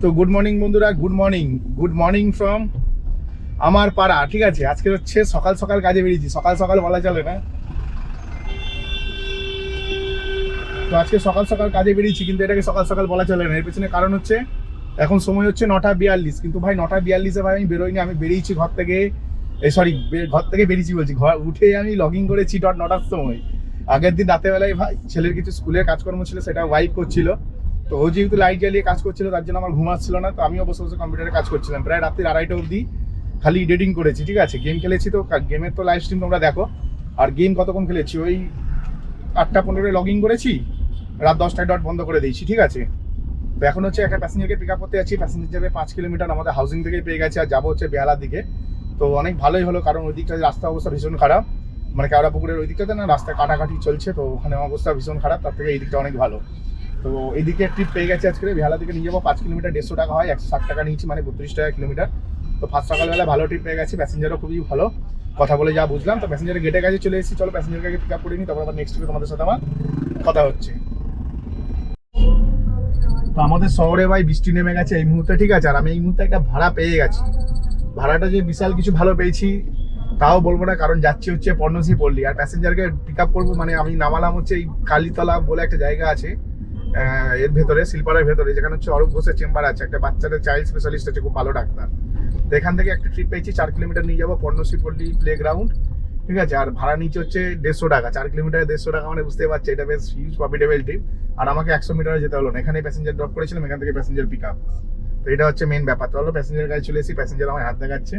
তো good morning বন্ধুরা good morning good morning from আমার পাড়া, ঠিক আছে? আজকে হচ্ছে সকাল সকাল কাজে বেরিয়েছি। সকাল সকাল বলা চলে না। তো আজকে সকাল সকাল কাজে বেরিয়েছি, কিন্তু এটাকে সকাল সকাল বলা চলে না। এর পেছনে কারণ হচ্ছে, এখন সময় হচ্ছে নটা বিয়াল্লিশ। কিন্তু ভাই, নটা বিয়াল্লিশে ভাই, আমি বেরোইনি, আমি বেরিয়েছি ঘর থেকে এই সরি ঘর থেকে বেরিয়েছি বলছি। ঘর উঠে আমি লগ করেছি ডট নটার সময়। আগের দিন রাতেবেলায় ভাই, ছেলের কিছু স্কুলের কাজকর্ম ছিল, সেটা ওয়াইফ করছিল। তো ও যেহেতু লাইট জ্বালিয়ে কাজ করছিল, তার জন্য আমার ঘুম আসছিল না, তো আমিও বসে বসে কম্পিউটারে কাজ করছিলাম। প্রায় রাত্রি আড়াইটা অবধি খালি এডিটিং করেছি, ঠিক আছে? গেম খেলেছি তো গেমের তো লাইভ স্ট্রিম তোমরা দেখো। আর গেম কতক্ষণ খেলেছি? ওই আটটা পনেরোয় লগ ইন করেছি, রাত দশটায় ডট বন্ধ করে দিয়েছি, ঠিক আছে? তো এখন হচ্ছে একটা প্যাসেঞ্জারকে পিক আপ করতে যাচ্ছি প্যাসেঞ্জার যাবে পাঁচ কিলোমিটার আমাদের হাউজিং থেকে পেয়ে গেছে, আর যাব হচ্ছে বেহালার দিকে। তো অনেক ভালোই হলো, কারণ ওই দিকটা রাস্তা অবস্থা ভীষণ খারাপ। মানে কেওড়া পুকুরের ওই দিকটাতে না রাস্তা কাটাকাটি চলছে, তো ওখানে অবস্থা ভীষণ খারাপ, তার থেকে এই দিকটা অনেক ভালো। তো এদিকে ট্রিপ পেয়ে গেছে আজকে। বেহালা দিকে নিয়ে যাব। পাঁচ কিলোমিটার দেড়শো টাকা হয়, একশো ষাট টাকা নিয়েছি মানে বত্রিশ টাকা কিলোমিটার। তো ফার্স্ট সকালবেলা ভালো ট্রিপ পেয়ে গেছে। প্যাসেঞ্জারও খুবই ভালো। কথা বলে যা বুঝলাম। তো প্যাসেঞ্জারের গেটে কাছে চলে এসেছি। চলো প্যাসেঞ্জারকে পিক আপ করে নিই তারপর আবার নেক্সট ট্রিপে তোমাদের সাথে আমার কথা হচ্ছে। তো আমাদের শহরে ভাই বৃষ্টি নেমে গেছে এই মুহূর্তে, ঠিক আছে? আর আমি এই মুহূর্তে একটা ভাড়া পেয়ে গেছি। ভাড়াটা যে বিশাল কিছু ভালো পেয়েছি, তাও বলব না, কারণ যাচ্ছি হচ্ছে পর্ণসী পল্লী। আর প্যাসেঞ্জারকে পিক আপ করব মানে আমি নামালাম হচ্ছে এই কালীতলা বলে একটা জায়গা আছে। এর ভেতরে, শিল্পারের ভেতরে, যেখানে হচ্ছে অরূপ ঘোষের চেম্বার আছে, একটা বাচ্চাদের চাইল্ড স্পেশালিস্ট আছে খুব ভালো ডাক্তার। তো এখান থেকে একটা ট্রিপ পেয়েছি, চার কিলোমিটার নিয়ে যাব পর্ণসী পল্লী প্লে গ্রাউন্ড ঠিক আছে? আর ভাড়া নিচে হচ্ছে দেড়শো টাকা, চার কিলোমিটারে দেড়শো টাকা মানে বুঝতে পারছি, এটা বেশ হিউজ প্রফিটেবল ট্রিপ আর আমাকে একশো মিটারে যেতে হলো না এখানে প্যাসেঞ্জার ড্রপ করেছিলাম, এখান থেকে প্যাসেঞ্জার পিক আপ তো এটা হচ্ছে মেন ব্যাপার। তো হলো প্যাসেঞ্জার গাড়ি চলে এসেছি প্যাসেঞ্জার আমার হাত দেখাচ্ছে।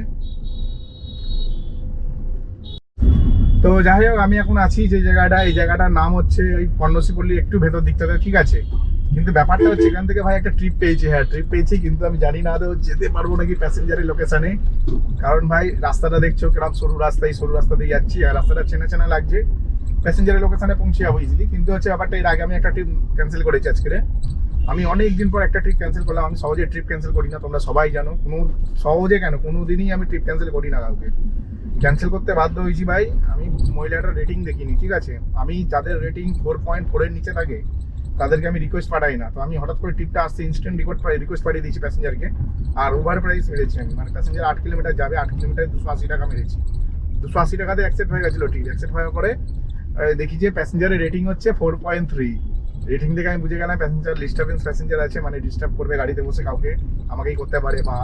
তো যাই হোক, আমি এখন আছি যে জায়গাটা। এই জায়গাটার নাম হচ্ছে ওই পর্ণসীপল্লী একটু ভেতর দিকটাতে ঠিক আছে। কিন্তু ব্যাপারটা হচ্ছে, এখান থেকে ভাই একটা ট্রিপ পেয়েছি হ্যাঁ ট্রিপ পেয়েছি, কিন্তু আমি জানি না আদৌ যেতে পারব নাকি প্যাসেঞ্জারের লোকেশনে কারণ ভাই, রাস্তাটা দেখছ, কিরম সরু রাস্তায়, সরু রাস্তা দিয়ে যাচ্ছি, আর রাস্তাটা চেনা চেনা লাগছে। প্যাসেঞ্জারের লোকেশনে পৌঁছে যাব ইজিলি কিন্তু হচ্ছে ব্যাপারটা, এর আগে আমি একটা ট্রিপ ক্যান্সেল করেছি আজকে। আমি অনেক দিন পর একটা ট্রিপ ক্যান্সেল করলাম, আমি সহজে ট্রিপ ক্যান্সেল করি না, তোমরা সবাই জানো। কোনো, সহজে কেন? কোনো দিনই আমি ট্রিপ ক্যান্সেল করি না কাউকে। ক্যান্সেল করতে বাধ্য হয়েছি ভাই। আমি মহিলাটার রেটিং দেখিনি, ঠিক আছে? আমি যাদের রেটিং ফোর পয়েন্ট ফোরের নিচে থাকে, তাদেরকে আমি রিকোয়েস্ট পাঠাই না। তো আমি হঠাৎ করে ট্রিপটা আসতে ইনস্ট্যান্ট রিকোয়েস্ট রিকোয়েস্ট পাঠিয়ে দিয়েছি প্যাসেঞ্জারকে আর ওভার প্রাইস মেরেছি আমি। মানে প্যাসেঞ্জার আট কিলোমিটার যাবে, আট কিলোমিটার দুশো আশি টাকা মেরেছি। দুশো আশি টাকাতে অ্যাকসেপ্ট হয়ে গেছিল ট্রিপ অ্যাকসেপ্ট হওয়ার পরে দেখি যে প্যাসেঞ্জারের রেটিং হচ্ছে ফোর পয়েন্ট থ্রি রেটিং থেকে আমি বুঝে গেলাম প্যাসেঞ্জার ডিস্টার্বেন্স প্যাসেঞ্জার আছে মানে ডিস্টার্ব করবে গাড়িতে বসে কাউকে, আমাকেই করতে পারে বা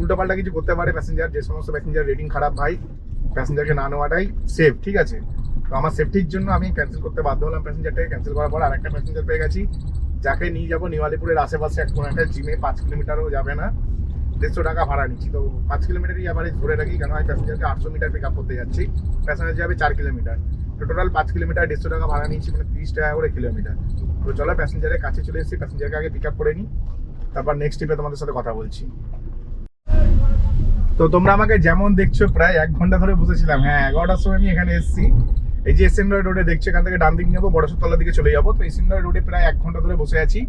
উল্টোপাল্টা কিছু করতে পারে প্যাসেঞ্জার যে সমস্ত প্যাসেঞ্জার রেটিং খারাপ ভাই প্যাসেঞ্জারকে না নেওয়াটাই সেফ ঠিক আছে? তো আমার সেফটির জন্য আমি ক্যান্সেল করতে বাধ্য হলাম প্যাসেঞ্জারটাকে ক্যান্সেল করার পর আরেকটা প্যাসেঞ্জার পেয়ে গেছি, যাকে নিয়ে যাব নিওয়ালিপুরের আশেপাশে এক কোনো একটা জিমে পাঁচ কিলোমিটারও যাবে না। দেড়শো টাকা ভাড়া নিচ্ছি। তো পাঁচ কিলোমিটারই অ্যাভারেজ ধরে রাখি, কেন আমি প্যাসেঞ্জারকে আটশো মিটার পিক আপ করতে যাচ্ছি। প্যাসেঞ্জার যাবে চার কিলোমিটার। তো টোটাল পাঁচ কিলোমিটার, দেড়শো টাকা ভাড়া নিচ্ছি মানে তিরিশ টাকা করে কিলোমিটার তো চলো প্যাসেঞ্জারের কাছে চলে এসেছি প্যাসেঞ্জারকে আগে পিক আপ করে নিই। তারপর নেক্সট ট্রিপে তোমাদের সাথে কথা বলছি। তো তোমরা আমাকে যেমন দেখছ, প্রায় এক ঘণ্টা ধরে বসেছিলাম। হ্যাঁ এগারোটার সময় আমি এখানে এসেছি। এই যে এসএন রোডে দেখছ, এখান থেকে ডান দিক নেব বড়সতলার দিকে চলে যাব। তো এসএন রোডে প্রায় এক ঘণ্টা ধরে বসে আছি।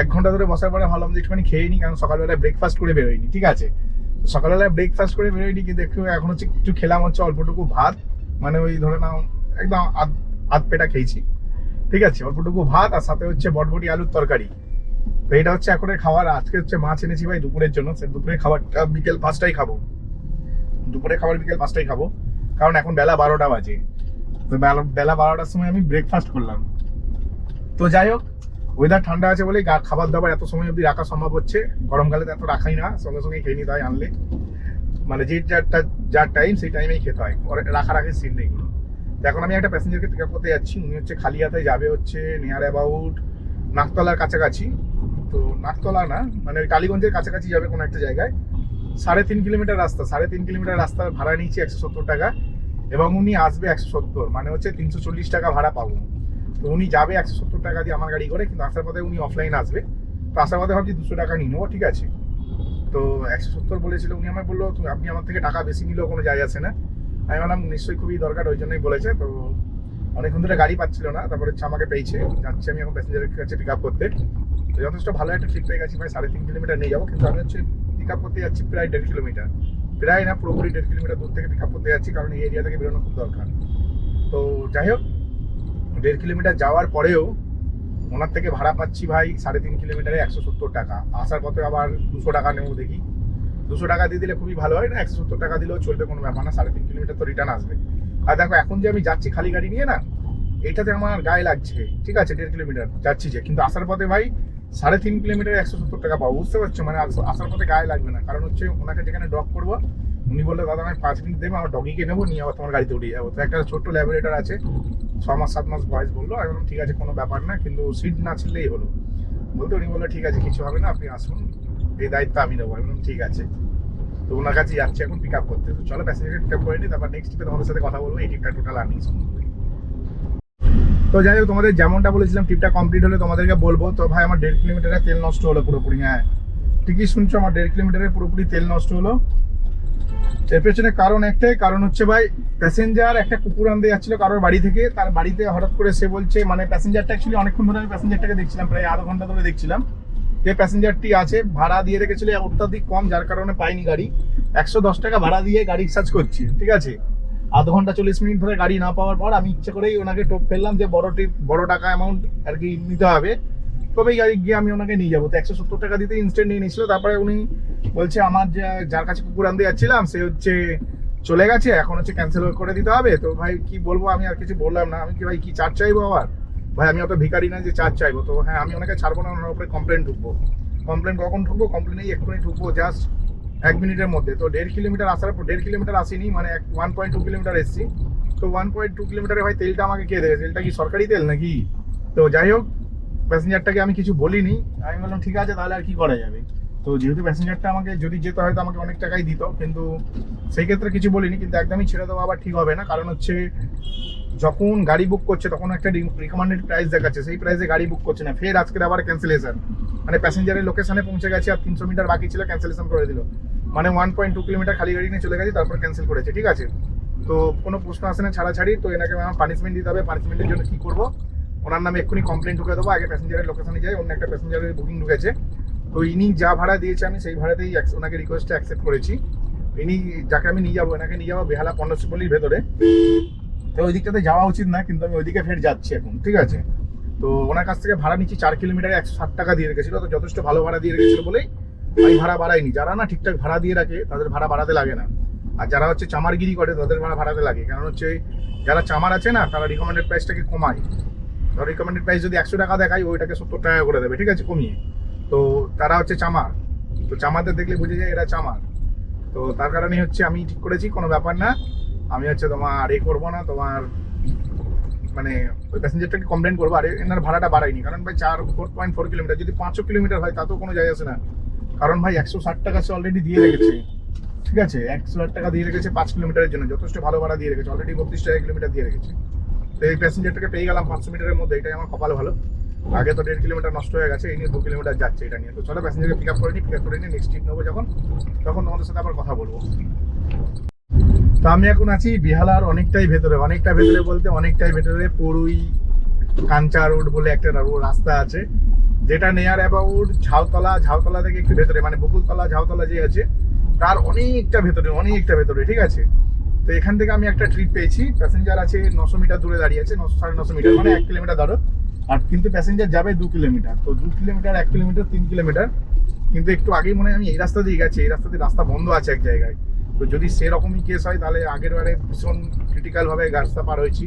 এক ঘণ্টা ধরে বসার পরে ভাবলাম যে একটুখানি খেয়ে নিই, কারণ সকালবেলায় ব্রেকফাস্ট করে বেরোয়নি, ঠিক আছে? সকালবেলায় ব্রেকফাস্ট করে বেরোয়নি, কিন্তু একটু, এখন হচ্ছে একটু খেলাম হচ্ছে অল্পটুকু ভাত। মানে ওই ধরে নাও, একদম আধ আধ পেটা খেয়েছি। ঠিক আছে, অল্পটুকু ভাত, আর সাথে হচ্ছে বটবটি আলুর তরকারি। তো এটা হচ্ছে এখনের খাবার। আজকে হচ্ছে মাছ এনেছি ভাই দুপুরের জন্য। সে দুপুরের খাবারটা বিকেল পাঁচটায় খাব। দুপুরে খাবার বিকেল পাঁচটায় খাব। কারণ এখন বেলা বারোটা বাজে। তো বেলা বারোটার সময় আমি ব্রেকফাস্ট করলাম। তো যাই হোক ওয়েদার ঠান্ডা আছে বলে খাবার দাবার এত সময় অবধি রাখা সম্ভব হচ্ছে। গরমকালে তো এত রাখাই না, সঙ্গে সঙ্গে খেয়ে নিতে হয় আনলে। মানে যে যারটা যার টাইম সেই টাইমেই খেতে হয়। রাখা রাখে সিন নেই কোনো। এখন আমি একটা প্যাসেঞ্জারকে পিক আপ করতে যাচ্ছি। উনি হচ্ছে খালিয়াতে যাবে হচ্ছে নিয়ার অ্যাবাউট নাকতলার কাছাকাছি। তো নাকতলা না মানে ওই টালিগঞ্জের কাছাকাছি যাবে কোনো একটা জায়গায়। সাড়ে তিন কিলোমিটার রাস্তা, সাড়ে তিন কিলোমিটার রাস্তা ভাড়া নিচ্ছি একশো সত্তর টাকা এবং উনি আসবে একশো সত্তর মানে হচ্ছে তিনশো চল্লিশ টাকা ভাড়া পাবো। তো উনি যাবে একশো সত্তর টাকা দিয়ে আমার গাড়ি করে, কিন্তু আসার পথে উনি অফলাইন আসবে। তো আসার পথে ভাবছি দুশো টাকা নিয়ে নেব, ঠিক আছে। তো একশো সত্তর বলেছিল, উনি আমায় বলল আপনি আমার থেকে টাকা বেশি নিলেও কোনো যায় আসে না। আমি বললাম, নিশ্চয়ই খুবই দরকার, ওই জন্যই বলেছে। তো অনেকক্ষণ ধরে গাড়ি পাচ্ছিল না, তারপরে হচ্ছে আমাকে পেয়েছে। যাচ্ছি আমি এখন প্যাসেঞ্জারের কাছে পিক আপ করতে। যথেষ্ট ভালো একটা ট্রিপ পেয়ে গেছি ভাই সাড়ে তিন কিলোমিটার নিয়ে যাব। কিন্তু আমি হচ্ছে পিক আপ করতে যাচ্ছি প্রায় দেড় কিলোমিটার। প্রায় না, পুরোপুরি দেড় কিলোমিটার দূর থেকে পিক আপ করতে যাচ্ছি, কারণ এই এরিয়া থেকে বেরোনো খুব দরকার। তো যাই হোক, দেড় কিলোমিটার যাওয়ার পরেও ওনার থেকে ভাড়া পাচ্ছি ভাই সাড়ে তিন কিলোমিটারে একশো সত্তর টাকা। আসার পথে আবার দুশো টাকা নেব দেখি। দুশো টাকা দিয়ে দিলে খুবই ভালো হয় না, একশো সত্তর টাকা দিলেও চলবে কোনো ব্যাপার না, সাড়ে তিন কিলোমিটার তো রিটার্ন আসবে। আর দেখো, এখন যে আমি যাচ্ছি খালি গাড়ি নিয়ে না, এটাতে আমার গায়ে লাগছে, ঠিক আছে, দেড় কিলোমিটার যাচ্ছি যে, কিন্তু আসার পথে ভাই সাড়ে তিন কিলোমিটার একশো সত্তর টাকা পাবো, বুঝতে পারছ? মানে আস- আসার পথে গায়ে লাগবে না। কারণ হচ্ছে ওনাকে যেখানে ড্রপ করব, উনি বলল, দাদা আমি পাঁচ মিনিট দেবো, আমার ডগিকে নেব, নিয়ে আবার তোমার গাড়িতে উঠে যাব। তো একটা ছোট্ট ল্যাবরেটর আছে, ছ মাস, সাত মাস বয়স বলল, আমি বললাম, ঠিক আছে, কোনো ব্যাপার না, কিন্তু সিট না ছিললেই হলো। বলতে উনি বলল, ঠিক আছে, কিছু হবে না, আপনি আসুন, এই দায়িত্ব আমি নেব। আমি বললাম, ঠিক আছে। তো ওনার কাছে যাচ্ছি এখন পিক আপ করতে। তো চলো প্যাসেঞ্জারকে পিক আপ করে নিই, তারপর নেক্সট ট্রিপে তোমাদের সাথে কথা বলব, এই ট্রিপটা টোটাল আর্নিং সম্বন্ধে। তো যাই হোক, তোমাদের যেমনটা বলেছিলাম ট্রিপটা কমপ্লিট হলে তোমাদেরকে বলব। তো ভাই, আমার দেড় কিলোমিটারে তেল নষ্ট হলো পুরোপুরি হ্যাঁ। ঠিকই শুনছো, আমার দেড় কিলোমিটারে পুরোপুরি তেল নষ্ট হলো। এর পেছনে কারণ একটাই, কারণ হচ্ছে ভাই প্যাসেঞ্জার একটা কুকুর আনতে যাচ্ছিল কারোর বাড়ি থেকে। তার বাড়িতে হঠাৎ করে সে বলছে মানে প্যাসেঞ্জারটা অ্যাকচুয়ালি অনেকক্ষণ ধরে আমি প্যাসেঞ্জারটাকে দেখছিলাম, প্রায় আধা ঘণ্টা ধরে দেখছিলাম। যে প্যাসেঞ্জারটি আছে, ভাড়া দিয়ে রেখেছিল, অত্যাধিক কম, যার কারণে পাইনি গাড়ি। একশো দশ টাকা ভাড়া দিয়ে গাড়ি সার্চ করছি, ঠিক আছে? আধ ঘণ্টা চল্লিশ মিনিট ধরে গাড়ি না পাওয়ার পর আমি ইচ্ছে করেই ওনাকে টোপ ফেললাম যে বড় টিপ, বড় টাকা অ্যামাউন্ট আর কি নিতে হবে। তবেই গাড়ি গিয়ে আমি ওনাকে নিয়ে যাব। তো একশো সত্তর টাকা দিতে ইনস্ট্যান্ট নিয়ে নিয়েছিল। তারপরে উনি বলছে, আমার যার কাছে কুকুর আনতে যাচ্ছিলাম, সে হচ্ছে চলে গেছে। এখন হচ্ছে ক্যান্সেল করে দিতে হবে। তো ভাই, কি বলব? আমি আর কিছু বললাম না। আমি কি ভাই, কি চার্জ চাইব আবার? ভাই, আমি অত ভিখারি না যে চার্জ চাইব। তো হ্যাঁ আমি ওনাকে ছাড়বো না, ওনার উপরে কমপ্লেন ঢুকবো। কমপ্লেন কখন ঢুকবো? কমপ্লেনেই এক্ষুনি ঢুকবো। জাস্ট এক মিনিটের মধ্যে। তো দেড় কিলোমিটার আসার পর দেড় কিলোমিটার আসিনি মানে এক ওয়ান পয়েন্ট টু কিলোমিটার এসেছি। তো ওয়ান পয়েন্ট টু কিলোমিটারে ভাই তেলটা আমাকে কে দেবে? তেলটা কি সরকারি তেল নাকি? তো যাই হোক প্যাসেঞ্জারটাকে আমি কিছু বলিনি। আমি বললাম, ঠিক আছে, তাহলে আর কি করা যাবে? তো যেহেতু প্যাসেঞ্জারটা আমাকে যদি যেতে হয়, তো আমাকে অনেক টাকাই দিত। কিন্তু সেই ক্ষেত্রে কিছু বলিনি, কিন্তু একদমই ছেড়ে দেওয়া আবার ঠিক হবে না। কারণ হচ্ছে যখন গাড়ি বুক করছে, তখন একটা রিকমেন্ডেড প্রাইস দেখাচ্ছে। সেই প্রাইসে গাড়ি বুক করছে না। ফের আজকের আবার ক্যান্সেলেশন মানে প্যাসেঞ্জারের লোকেশনে পৌঁছে গেছে আর তিনশো মিটার বাকি ছিল ক্যান্সেলেশন করে দিল। মানে ওয়ান পয়েন্ট টু কিলোমিটার খালি গাড়ি নিয়ে চলে গেছে, তারপর ক্যান্সেল করেছে। ঠিক আছে? তো কোনো প্রশ্ন আসে না ছাড়াছাড়ি, তো এনাকে আমার পানিশমেন্ট দিতে হবে। পানিশমেন্টের জন্য কী করব? ওনার নামে এক্ষুনি কমপ্লেন ঢুকে দেবো। আগে প্যাসেঞ্জারের লোকেশনে যাই, অন্য একটা প্যাসেঞ্জারের বুকিং ঢুকেছে। তো ইনি যা ভাড়া দিয়েছে আমি সেই ভাড়াতেই ওনাকে রিকোয়েস্টটা অ্যাকসেপ্ট করেছি। ইনি যাকে আমি নিয়ে যাব এনাকে নিয়ে যাব বেহালা পণ্ডশিপল্লির ভেতরে। তো ওই দিকটাতে যাওয়া উচিত না, কিন্তু আমি ওইদিকে ফের যাচ্ছি এখন, ঠিক আছে? তো ওনার কাছ থেকে ভাড়া নিচ্ছি চার কিলোমিটারে একশো ষাট টাকা দিয়ে রেখেছিল, তো যথেষ্ট ভালো ভাড়া দিয়ে রেখেছিল বলেই আমি ভাড়া বাড়াইনি। যারা না ঠিকঠাক ভাড়া দিয়ে রাখে, তাদের ভাড়া বাড়াতে লাগে না। আর যারা হচ্ছে চামারগিরি করে, তাদের ভাড়া বাড়াতে লাগে। কারণ হচ্ছে যারা চামার আছে না, তারা রিকমেন্ডেড প্রাইসটাকে কমায়। ধর রিকমেন্ডেড প্রাইস যদি একশো টাকা দেখায়, ওইটাকে সত্তর টাকা করে দেবে, ঠিক আছে, কমিয়ে। তো তারা হচ্ছে চামার। তো চামারদের দেখলে বুঝে যায় এরা চামার। তো তার কারণে হচ্ছে আমি ঠিক করেছি, কোনো ব্যাপার না। আমি হচ্ছে তোমার এ করব না, তোমার মানে ওই প্যাসেঞ্জারটাকে কমপ্লেন করব, আর এনার ভাড়াটা বাড়াইনি। কারণ ভাই চার ফোর পয়েন্ট ফোর কিলোমিটার যদি পাঁচশো কিলোমিটার হয় তাতেও কোনো যায় আসে না। কারণ ভাই একশো ষাট টাকা সে অলরেডি দিয়ে রেখেছে। ঠিক আছে? একশো ষাট টাকা দিয়ে রেখেছে পাঁচ কিলোমিটারের জন্য। যথেষ্ট ভালো ভাড়া দিয়ে রেখেছে। অলরেডি বত্রিশ টাকা কিলোমিটার দিয়ে রেখেছে। তো এই প্যাসেঞ্জারটাকে পেয়ে গেলাম পাঁচশো মিটারের মধ্যে। এটাই আমার কপাল ভালো। আগে তো দেড় কিলোমিটার নষ্ট হয়ে গেছে, এই নিয়ে দু কিলোমিটার যাচ্ছে এটা নিয়ে। তো চলো প্যাসেঞ্জারকে পিক আপ করে নিই পিক আপ করে নিই নেক্সট ট্রিপ নেব যখন। তখন তোমাদের সাথে আবার কথা বলব। আমি এখন আছি বিহালার অনেকটাই ভেতরে, অনেকটা ভেতরে বলতে অনেকটাই ভেতরে পড়ুই কাঞ্চা রোড বলে একটা রাস্তা আছে, যেটা নেয়ার অ্যাবাউট ঝাউতলা ঝাউতলা থেকে একটু ভেতরে মানে বকুলতলা, ঝাউতলা যে আছে, তার অনেকটা ভেতরে অনেকটা ভেতরে, ঠিক আছে? তো এখান থেকে আমি একটা ট্রিপ পেয়েছি প্যাসেঞ্জার আছে নশো মিটার দূরে দাঁড়িয়ে আছে, নশো, সাড়ে নশো মিটার মানে এক কিলোমিটার ধরো আর কিন্তু প্যাসেঞ্জার যাবে দু কিলোমিটার, তো দু কিলোমিটার, এক কিলোমিটার, তিন কিলোমিটার, কিন্তু একটু আগেই মনে হয় আমি এই রাস্তা দিয়ে গেছি, এই রাস্তা দিয়ে রাস্তা বন্ধ আছে এক জায়গায় তো যদি সেরকমই কেস হয়, তাহলে আগের বারে ভীষণ ক্রিটিক্যাল ভাবে রাস্তা পার হয়েছি।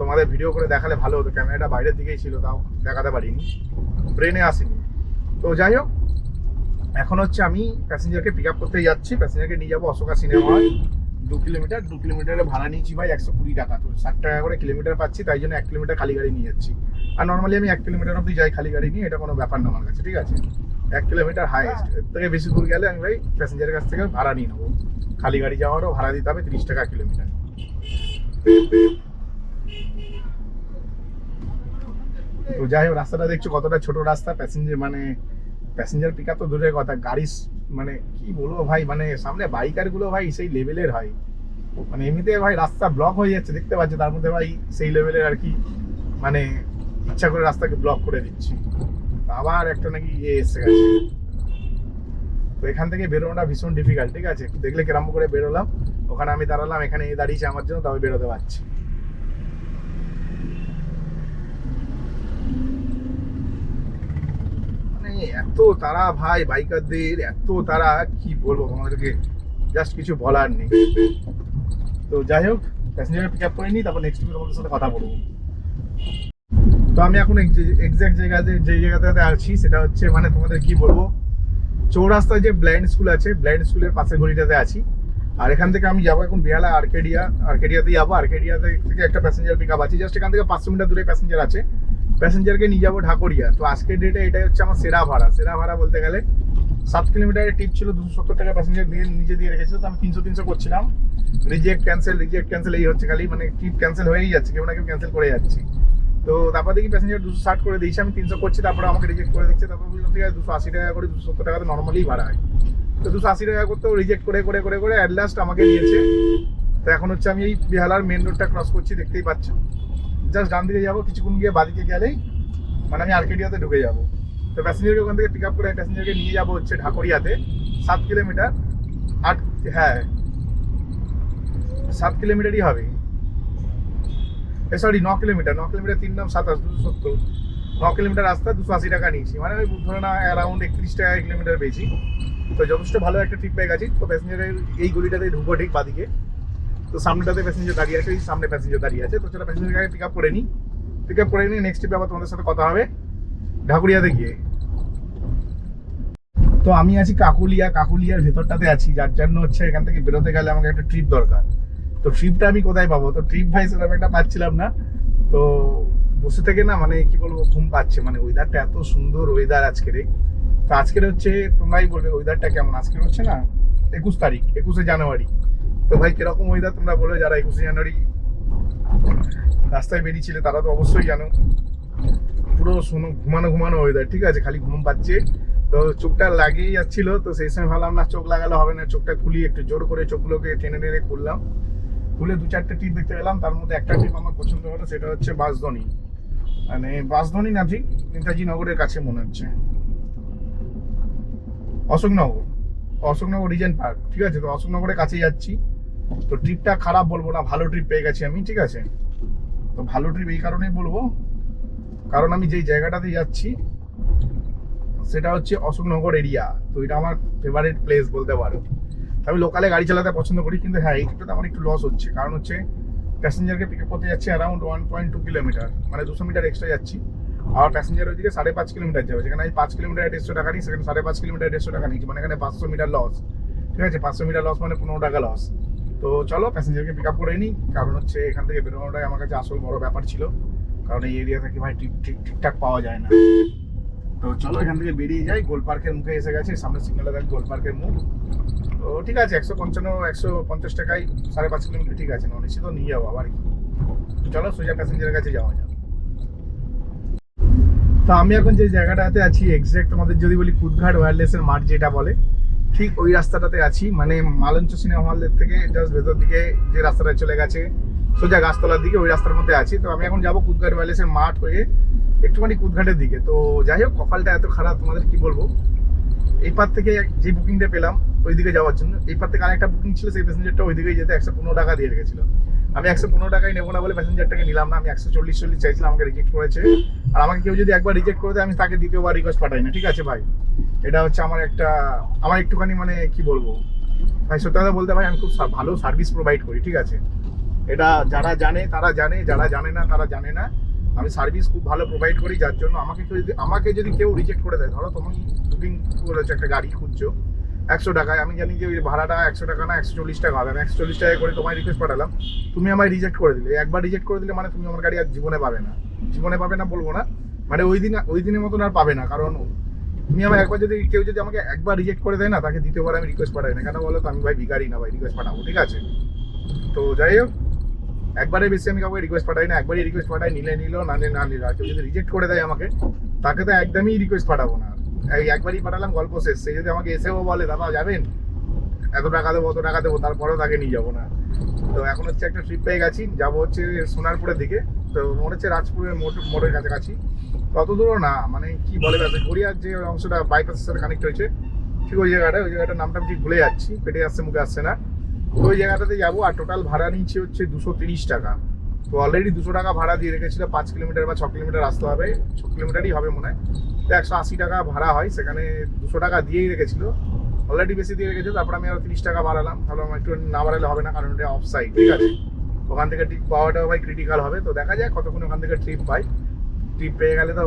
তোমাদের ভিডিও করে দেখালে ভালো হতো। ক্যামেরাটা বাইরের দিকেই ছিল, তাও দেখাতে পারিনি। ব্রেনে আসেনি। তো যাই হোক, এখন হচ্ছে আমি প্যাসেঞ্জারকে পিক আপ করতে যাচ্ছি। প্যাসেঞ্জারকে নিয়ে যাব অশোকা সিনেমা দু কিলোমিটার দু কিলোমিটারে ভাড়া নিয়েছি ভাই একশো কুড়ি টাকা। তো ষাট টাকা করে কিলোমিটার পাচ্ছি, তাই জন্য এক কিলোমিটার খালি গাড়ি নিয়ে যাচ্ছি। আর নর্মালি আমি এক কিলোমিটার অব্দি যাই খালি গাড়ি নিয়ে, এটা কোনো ব্যাপার না আমার কাছে, ঠিক আছে? এক কিলোমিটার হাইয়েস্ট এর থেকে বেশি দূর গেলে আমি ভাই প্যাসেঞ্জারের কাছ থেকে ভাড়া নিয়ে নেব। খালি গাড়ি যাওয়ারও ভাড়া দিতে হবে তিরিশ টাকা কিলোমিটার। তো যাই হোক রাস্তাটা দেখছ কতটা ছোট রাস্তা। প্যাসেঞ্জার মানে প্যাসেঞ্জার পিক তো দূরের কথা। গাড়ি মানে কি বলব ভাই মানে সামনে বাইকারগুলো ভাই সেই লেভেলের হয়। মানে এমনিতে ভাই রাস্তা ব্লক হয়ে যাচ্ছে দেখতে পাচ্ছি। তার মধ্যে ভাই সেই লেভেলের আর কি মানে ইচ্ছা করে রাস্তাকে ব্লক করে দিচ্ছি। আবার একটা নাকি ইয়ে এসে গেছে। তো এখান থেকে বেরোনোটা ভীষণ ডিফিকাল্ট ঠিক আছে? দেখলে কেরম করে বেরোলাম, ওখানে আমি দাঁড়ালাম, এখানে দাঁড়িয়েছে আমার জন্য তবে বেরোতে পারছি। এত তারা ভাই, বাইকারদের, এত তারা, কি বলব তোমাদেরকে? জাস্ট কিছু বলার নেই। তো যাই হোক প্যাসেঞ্জার পিক আপ করে নিই, তারপর নেক্সট তোমাদের সাথে কথা বলব। তো আমি এখন এক্সাক্ট জায়গাতে যে জায়গাটাতে আছি সেটা হচ্ছে মানে তোমাদের কি বলব? চৌরাস্তায় যে ব্লাইন্ড স্কুল আছে ব্লাইন্ড স্কুলের পাশে গলিটাতে আছি। আর এখান থেকে আমি যাব এখন বেহালা, আর্কেডিয়া, আর্কেডিয়াতে যাব। আর্কেডিয়াতে থেকে একটা প্যাসেঞ্জার পিক আপ আছে। জাস্ট এখান থেকে পাঁচশো মিটার দূরে প্যাসেঞ্জার আছে। প্যাসেঞ্জারকে নিয়ে যাব ঢাকুরিয়া। তো আজকের ডেটে এটাই হচ্ছে আমার সেরা ভাড়া। সেরা ভাড়া বলতে গেলে সাত কিলোমিটারের টিপ ছিল দুশো সত্তর টাকা প্যাসেঞ্জার দিয়ে নিজে দিয়ে রেখেছিল তো আমি তিনশো তিনশো করছিলাম। রিজেক্ট ক্যান্সেল রিজেক্ট ক্যান্সেল এই হচ্ছে খালি। মানে টিপ ক্যান্সেল হয়েই যাচ্ছে। কেউ না কেউ ক্যান্সেল করে যাচ্ছি। তো তারপর দেখি প্যাসেঞ্জার দুশো ষাট করে দিয়েছি, আমি তিনশো করছি, তারপরে আমাকে রিজেক্ট করে দিচ্ছে, তারপর বুঝলাম ঠিক আছে, দুশো আশি টাকা করে, দুশো সত্তর টাকা তো নর্মালি ভাড়া হয়। তো দুশো আশি টাকা করতেও রিজেক্ট করে করে করে করে অ্যাট লাস্ট আমাকে দিয়েছে। তো এখন হচ্ছে আমি এই বেহালার মেন রোডটা ক্রস করছি, দেখতেই পাচ্ছ। জাস্ট ডান দিকে যাব, কিছুক্ষণ গিয়ে বাদিকে গেলেই মানে আমি আর্কেডিয়াতে ঢুকে যাব। তো প্যাসেঞ্জারকে ওখান থেকে পিক আপ করে প্যাসেঞ্জারকে নিয়ে যাব হচ্ছে ঢাকুরিয়াতে, সাত কিলোমিটার আট হ্যাঁ সাত কিলোমিটারই হবে। সরি ন কিলোমিটার ন কিলোমিটার তিন নাম সাতাশ, দুশো সত্তর। ন কিলোমিটার রাস্তা, দুশো আশি টাকা নিয়েছি। মানে ওই ধরে না অ্যারাউন্ড একত্রিশ টাকা কিলোমিটার পেয়েছি তো যথেষ্ট ভালো একটা ট্রিপ পেয়ে গেছি। তো প্যাসেঞ্জারের এই গলিটাতে ঢুকবো ঠিক বাদিকে। তো সামনেটাতে প্যাসেঞ্জার দাঁড়িয়ে আছে এই সামনে প্যাসেঞ্জার দাঁড়িয়ে আছে। তো চলো প্যাসেঞ্জারকে পিক আপ করে নিই। পিক আপ করে নিই নেক্সট ট্রিপে আবার তোমাদের সাথে কথা হবে। ঢাকুরিয়াতে গিয়ে। তো আমি আছি কাকুলিয়া। কাকুলিয়ার ভেতরটাতে আছি। যার জন্য হচ্ছে এখান থেকে বেরোতে গেলে আমাকে একটা ট্রিপ দরকার। তো ট্রিপটা আমি কোথায় পাবো? তো ট্রিপ ভাই সেরকম একটা পাচ্ছিলাম না। তো বসে থেকে না মানে কি বলব, ঘুম পাচ্ছে। মানে ওয়েদারটা এত সুন্দর ওয়েদার আজকের তো আজকের হচ্ছে তোমরাই বলবে ওয়েদারটা কেমন? আজকের হচ্ছে না একুশ তারিখ, একুশে জানুয়ারি। তো ভাই, কীরকম ওয়েদার তোমরা বলো, যারা একুশে জানুয়ারি রাস্তায় বেরিয়েছিলে, তারা তো অবশ্যই জানো। পুরো শোনো, ঘুমানো ঘুমানো ওয়েদার ঠিক আছে? খালি ঘুম পাচ্ছে। তো চোখটা লাগিয়ে যাচ্ছিল, তো সেই সময় ভাবলাম, না, চোখ লাগালে হবে না। চোখটা খুলি, একটু জোর করে চোখগুলোকে টেনে টেনে খুললাম। খুলে দু চারটে টিপ দেখতে পেলাম তার মধ্যে একটা টিপ আমার পছন্দ হলো সেটা হচ্ছে বাসধনী। মানে বাসধনী না ঠিক? নেতাজি নগরের কাছে মনে হচ্ছে। অশোকনগর। অশোকনগর রিজেন্ট পার্ক ঠিক আছে? তো অশোকনগরের কাছে যাচ্ছি। তো ট্রিপটা খারাপ বলব না ভালো ট্রিপ পেয়ে গেছি আমি ঠিক আছে? তো ভালো ট্রিপ এই কারণেই বলব। কারণ আমি যেই জায়গাটাতে যাচ্ছি সেটা হচ্ছে অশোকনগর এরিয়া তো এটা আমার ফেভারিট প্লেস বলতে পারো। আমি লোকালে গাড়ি চালাতে পছন্দ করি, কিন্তু হ্যাঁ এই ট্রিপটাতে আমার একটু লস হচ্ছে। কারণ হচ্ছে প্যাসেঞ্জারকে পিক আপ করতে যাচ্ছি around one point two kilometre মানে দুশো মিটার এক্সট্রা যাচ্ছি। আর প্যাসেঞ্জার ওইদিকে সাড়ে পাঁচ কিলোমিটার যাবে, যেখানে আমি পাঁচ কিলোমিটার দেড়শো টাকা নিই, সেখানে সাড়ে পাঁচ কিলোমিটার দেড়শো টাকা নিচ্ছি মানে এখানে পাঁচশো মিটার লস ঠিক আছে? পাঁচশো মিটার লস মানে পনেরো টাকা লস তো চলো প্যাসেঞ্জারকে পিক আপ করে নিই। কারণ হচ্ছে, এখান থেকে বেরোনোটাই আমার কাছে আসল বড় ব্যাপার ছিল। কারণ এই এরিয়া থেকে ভাই ঠিক ঠিক, ঠিকঠাক পাওয়া যায় না। তো চলো, এখান থেকে বেরিয়ে যাই। গোল পার্কের মুখে এসে গেছে সামনে সিগনালে দেখ গোল পার্কের মুখ। তো ঠিক আছে, একশো পঞ্চান্ন, একশো পঞ্চাশ টাকায় সাড়ে পাঁচ কিলোমিটার ঠিক আছে নন এসি তো নিয়ে যাব আবার কি চলো, সোজা প্যাসেঞ্জারের কাছে যাওয়া যাক। তো আমি এখন যে জায়গাটাতে আছি এক্সাক্ট তোমাদের যদি বলি কুদঘাট ওয়্যারলেসের মাঠ যেটা বলে, ঠিক ওই রাস্তাটাতে আছি মানে মালঞ্চ সিনেমা হলের থেকে জাস্ট ভেতর দিকে যে রাস্তাটা চলে গেছে, সোজা গাছতলার দিকে ওই রাস্তার মধ্যে আছি। তো আমি এখন যাব কুদঘাট ওয়্যারলেসের মাঠ হয়ে একটুখানি কুদঘাটের দিকে। তো যাই হোক, কপালটা এত খারাপ, তোমাদের কি বলব? এই পার থেকে যে বুকিংটা পেলাম ওই দিকে যাওয়ার জন্য। এই পার থেকে আরেকটা বুকিং ছিল, সেই প্যাসেঞ্জারটা ওই দিকেই যেতে একশো পনেরো টাকা দিয়ে রেখেছিল। আমি একশো পনেরো টাকায় নেব না বলে প্যাসেঞ্জারটাকে নিলাম না, আমি একশো চল্লিশ চল্লিশ চাইছিলাম, আমাকে রিজেক্ট করেছে। আর আমাকে কেউ যদি একবার রিজেক্ট করে দেয়, আমি তাকে দ্বিতীয়বার রিকোয়েস্ট পাঠাই না, ঠিক আছে ভাই? এটা হচ্ছে আমার একটা, আমার একটুখানি মানে কি বলব? ভাই, সত্যি কথা বলতে ভাই, আমি খুব ভালো সার্ভিস প্রোভাইড করি, ঠিক আছে? এটা যারা জানে, তারা জানে, যারা জানে না, তারা জানে না। আমি সার্ভিস খুব ভালো প্রোভাইড করি, যার জন্য আমাকে কেউ যদি আমাকে যদি কেউ রিজেক্ট করে দেয়, ধরো তুমি বুকিং করেছ একটা গাড়ি খুঁজছো, একশো টাকায়। আমি জানি যে ওই ভাড়াটা একশো টাকা না একশো চল্লিশ টাকা হবে। আমি একশো চল্লিশ টাকা করে তোমায় রিকোয়েস্ট পাঠালাম, তুমি আমায় রিজেক্ট করে দিলে। একবার রিজেক্ট করে দিলে মানে তুমি আমার গাড়ি আর জীবনে পাবে না। জীবনে পাবে না বলব না। মানে ওই দিন ওই দিনের মতন আর পাবে না, কারণ তুমি আমার একবার যদি কেউ যদি আমাকে একবার রিজেক্ট করে দেয় না, তাকে দ্বিতীয়বার আমি রিকোয়েস্ট পাঠাই না। কেন বলো তো? আমি ভাই ভিগারি না ভাই রিকোয়েস্ট পাঠাবো, ঠিক আছে? তো যাই হোক। একবারে বেশি আমি কাউকে রিকোয়েস্ট পাঠাই না, একবারই রিকোয়েস্ট পাঠাই, নিলে নিল, না না নিল। আর কেউ যদি রিজেক্ট করে দেয় আমাকে, তাকে তো একদমই রিকোয়েস্ট পাঠাবো না। এই একবারই পাঠালাম, গল্প শেষ। সে যদি আমাকে এসেও বলে, দাদা, যাবেন? এত টাকা দেবো, অত টাকা দেবো, তারপরেও তাকে নিয়ে যাব না। তো এখন হচ্ছে একটা ট্রিপ পেয়ে গেছি, যাব হচ্ছে সোনারপুরের দিকে। তো মনে হচ্ছে রাজপুরের মোড় মোড়ের কাছাকাছি। তত দূরও না মানে কি বলে ব্যাপার গড়িয়ার যে অংশটা বাইপাসের সাথে কানেক্ট হয়েছে, ঠিক ওই জায়গাটা, ওই জায়গাটার নামটা আমি ঠিক ভুলে যাচ্ছি, পেটে আসছে, মুখে আসছে না। ওই জায়গাটাতে যাব আর টোটাল ভাড়া নিচ্ছে হচ্ছে দুশো তিরিশ টাকা। তো অলরেডি দুশো টাকা ভাড়া দিয়ে রেখেছিল, পাঁচ কিলোমিটার বা ছ কিলোমিটার আসতে হবে, ছ কিলোমিটারই হবে মনে হয়। তো একশো আশি টাকা ভাড়া হয়, সেখানে দুশো টাকা দিয়েই রেখেছিল। অলরেডি বেশি দিয়ে রেখেছে তারপর আমি আরও তিরিশ টাকা বাড়ালাম। তাহলে আমার একটু না বাড়ালে হবে না, কারণ এটা অফ সাইড ঠিক আছে? ওখান থেকে ট্রিপ পাওয়াটাও ভাই ক্রিটিক্যাল হবে। তো দেখা যায় কতক্ষণ ওখান থেকে ট্রিপ পাই। ট্রিপ পেয়ে গেলে তো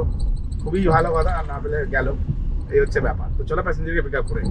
খুবই ভালো কথা, আর না পেলে গেল। এই হচ্ছে ব্যাপার। তো চলো প্যাসেঞ্জারকে পিক আপ করে।